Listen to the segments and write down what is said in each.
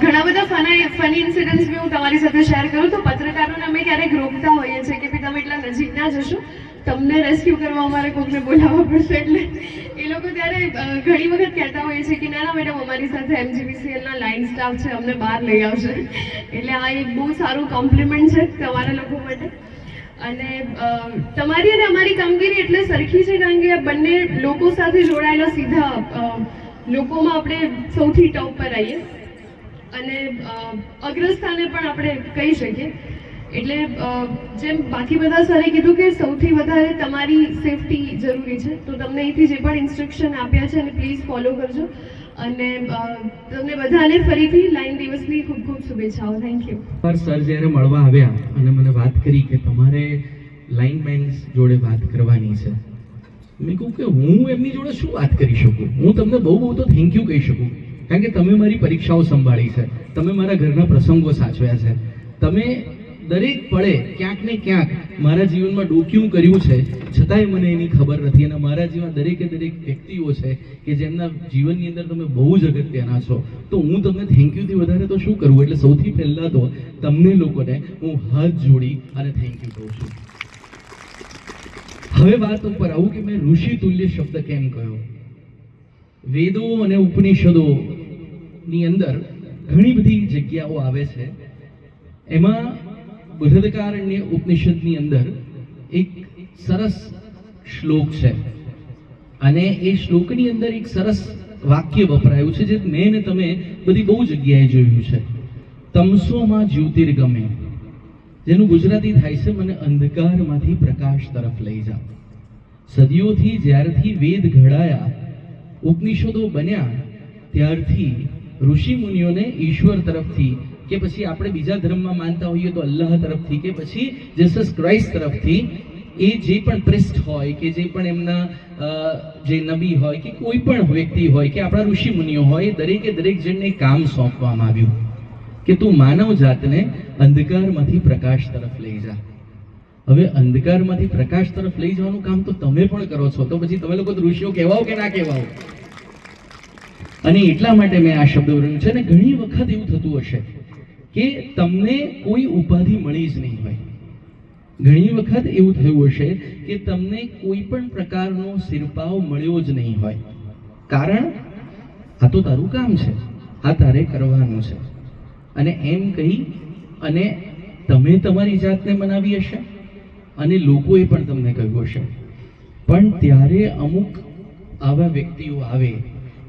ઘણા બધા funny funny incidents બી હું તમારી સાથે શેર કરું. તો પત્રકારોને અમે ક્યારેક રોકતા હોઈએ છીએ કે ભાઈ તમે એટલા નજીક ના જશો. તમને રેસ્ક્યુ કરવા અમારે કોકને બોલાવવા પડશે એટલે એ લોકો ત્યારે ઘણી વખત કહેતા હોઈએ છીએ કે ના ના, મેડમ, અમારી સાથે એમજીબીસીએલના લાઇન સ્ટાફ છે, અમને બહાર લઈ આવશે. એટલે આ એક બહુ સારું કોમ્પ્લિમેન્ટ છે તમારા લોકો માટે. અને તમારી અને અમારી કામગીરી એટલે સરખી છે કારણ કે આ બંને લોકો સાથે જોડાયેલા સીધા લોકોમાં આપણે સૌથી ટોપ પર આવીએ અને અગ્રસ્થાને પણ આપણે કહી શકીએ. એટલે જેમ બાકી બધા સરે કીધું કે સૌથી વધારે તમારી સેફટી જરૂરી છે, તો તમને અહીંથી જે પણ ઇન્સ્ટ્રક્શન આપ્યા છે એને પ્લીઝ ફોલો કરજો. અને તમને બધાને ફરીથી લાઈન દિવસની ખૂબ ખૂબ શુભેચ્છાઓ. Thank you. સર જ્યારે મળવા આવ્યા અને મને વાત કરી કે તમારે લાઇનમેન્સ જોડે વાત કરવાની છે, મેં કહ્યું કે હું એમની જોડે શું વાત કરી શકું? હું તમને બહુ બહુ તો થેન્ક યુ કહી શકું. કારણ કે તમે મારી પરીક્ષાઓ સંભાળી છે. તમે મારા ઘરના પ્રસંગો સાચવ્યા છે. તમે દરેક પળે ક્યાંક ને ક્યાંક મારા જીવનમાં ડોક્યું કર્યું છે. છતાંય મને એની ખબર નથી અને મારા જેવા દરેકે દરેક વ્યક્તિઓ છે કે જેમના જીવનની અંદર તમે બહુ જ અગત્યના છો. તો હું તમને થેન્ક યુથી વધારે તો શું કરવું એટલે સૌથી પહેલાં તો તમને લોકોને હું હાથ જોડી અને થેન્ક યુ કહું છું. હવે વાત ઉપર આવું કે મેં ઋષિ તુલ્ય શબ્દ કેમ કહ્યો? વેદો અને ઉપનિષદો ની અંદર ઘણી બધી જગ્યાઓ આવે છે. એમાં બૃહદકારણ્ય ઉપનિષદની અંદર એક સરસ શ્લોક છે. અને એ શ્લોકની અંદર એક સરસ વાક્ય વપરાયું છે જે મેં તમે બધી બહુ જગ્યાએ જોયું છે. તમસોમાં જ્યોતિર્ગમે જેનું ગુજરાતી થાય છે, મને અંધકારમાંથી પ્રકાશ તરફ લઈ જાઓ સદીઓથી જ્યારથી વેદ ઘડાયા, ઉપનિષદો બન્યા, ત્યારથી ઋષિ મુનિઓને ઈશ્વર તરફથી કે પછી આપણે બીજા ધર્મમાં માનતા હોઈએ તો અલ્લાહ તરફથી કે પછી જીસસ ક્રાઇસ્ટ તરફથી, એ જે પણ પ્રિસ્ટ હોય કે જે પણ એમના જે નબી હોય કે કોઈ પણ વ્યક્તિ હોય કે આપણા ઋષિ મુનિઓ હોય દરેકે દરેક જણને કામ સોંપવામાં આવ્યું કે તું માનવ જાતને અંધકારમાંથી પ્રકાશ તરફ લઈ જા. હવે અંધકારમાંથી પ્રકાશ તરફ લઈ જવાનું કામ તો તમે પણ કરો છો, તો પછી તમે લોકો ઋષિઓ કહેવાઓ કે ના કહેવાઓ? અને એટલા માટે મેં આ શબ્દ વર્ણ્યો છે અને ઘણી વખત એવું થતું હશે કે તમને કોઈ ઉપાધિ મળી જ નહીં હોય. ઘણી વખત એવું થયું હશે કે તમને કોઈ પણ પ્રકારનો શિરપાવ મળ્યો જ નહીં હોય. કારણ આ તો તારું કામ છે, આ તારે કરવાનું છે. અને એમ કહી, અને તમે તમારી જાતને મનાવી હશે અને લોકોએ પણ તમને કહ્યું હશે. પણ ત્યારે અમુક આવા વ્યક્તિઓ આવે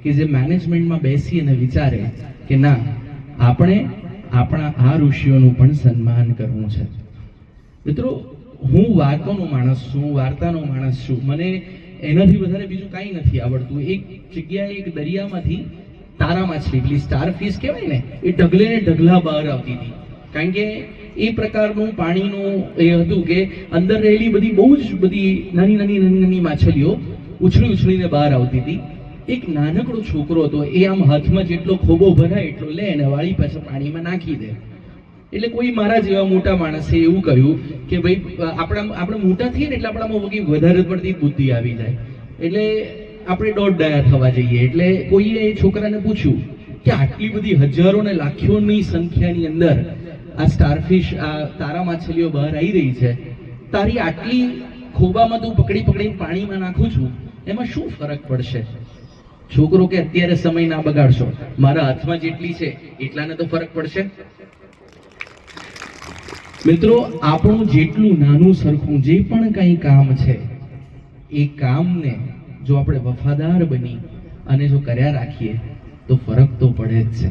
કે જે મેનેજમેન્ટમાં બેસી અને વિચારે કે ના, આપણે આપણા આ ઋષિઓનું પણ સન્માન કરવું છે. મિત્રો, હું વાર્તાનો માણસ છું વાર્તાનો માણસ છું. મને એનાથી વધારે બીજું કાંઈ નથી આવડતું. એક જગ્યાએ, એક દરિયામાંથી તારા માછલી પેલી સ્ટાર ફિશ કહેવાય ને, એ ઢગલે ને ઢગલા બહાર આવતી હતી. કારણ કે એ પ્રકારનું પાણીનું એ હતું કે અંદર રહેલી બધી બહુ જ બધી નાની નાની નાની નાની માછલીઓ ઉછળી ઉછળીને બહાર આવતી હતી. એક નાનકડો છોકરો હતો, એ આમ હાથમાં જેટલો ખોબો ભરાય એટલો લે અને વાળી પાછળ પાણીમાં નાખી દે. એટલે કોઈ મારા જેવા મોટા માણસે એવું કહ્યું કે ભાઈ, આપણા આપણે મોટા થઈએ ને એટલે આપણામાં કંઈ વધારે પડતી બુદ્ધિ આવી જાય. એટલે આપણે દોઢ ડાયા થવા જઈએ. એટલે કોઈએ એ છોકરાને પૂછ્યું કે આટલી બધી હજારો ને લાખોની સંખ્યાની અંદર આ સ્ટારફિશ, આ તારા માછલીઓ બહાર આવી રહી છે. તારી આટલી ખોબામાં તું પકડી પકડી પાણીમાં નાખું છું, એમાં શું ફરક પડશે? છોકરો કે અત્યારે સમય ના બગાડશો. મારા હાથમાં જેટલી છે, એટલાને તો ફરક પડશે. મિત્રો, આપણું જેટલું નાનું સરખું જે પણ કંઈ કામ છે, એ કામને જો આપણે વફાદાર બની અને જો કર્યા રાખીએ, તો ફરક તો પડે જ છે.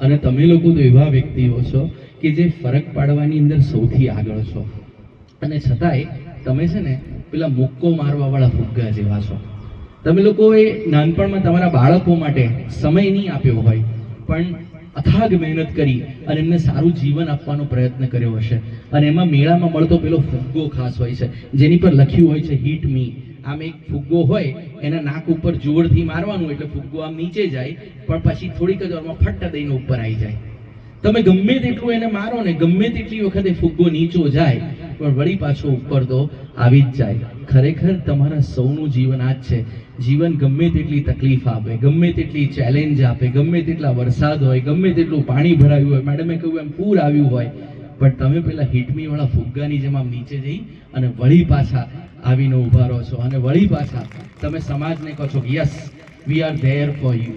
અને તમે લોકો તો એવા વ્યક્તિઓ છો કે જે ફરક પાડવાની અંદર સૌથી આગળ છો. અને છતાંય, તમે છે ને, પેલા મુક્કો મારવા વાળા ફુગ્ગા જેવા છો. તમે લોકોએ નાનપણમાં તમારા બાળકો માટે સમય નહીં આપ્યો હોય, પણ અથાગ મહેનત કરી અને એમને સારું જીવન આપવાનો પ્રયત્ન કર્યો હશે. અને એમાં મેળામાં મળતો પેલો ફુગ્ગો ખાસ હોય છે, જેની પર લખ્યું હોય છે હિટ મી આમ એક ફુગ્ગો હોય, એના નાક ઉપર જોરથી મારવાનું એટલે ફુગ્ગો આમ નીચે જાય, પણ પછી થોડીક જ વારમાં ફટ્ટા દઈને ઉપર આવી જાય. તમે ગમે તેટલું એને મારો ને ગમે તેટલી વખતે ફુગ્ગો નીચો જાય પણ વળી પાછો ઉપર તો આવી જ જાય. ખરેખર તમારા સૌનું જીવન આ જ છે. જીવન ગમે તેટલી તકલીફ આપે, ગમે તેટલી ચેલેન્જ આપે, ગમે તેટલા વરસાદ હોય, ગમે તેટલું પાણી ભરાયું હોય મેડમે કહ્યું એમ પૂર આવ્યું હોય, પણ તમે પેલા હિટમીવાળા ફુગ્ગાની જેમ આમ નીચે જઈ અને વળી પાછા આવીને ઊભા રહો છો. અને વળી પાછા તમે સમાજને કહો છો yes we are there for you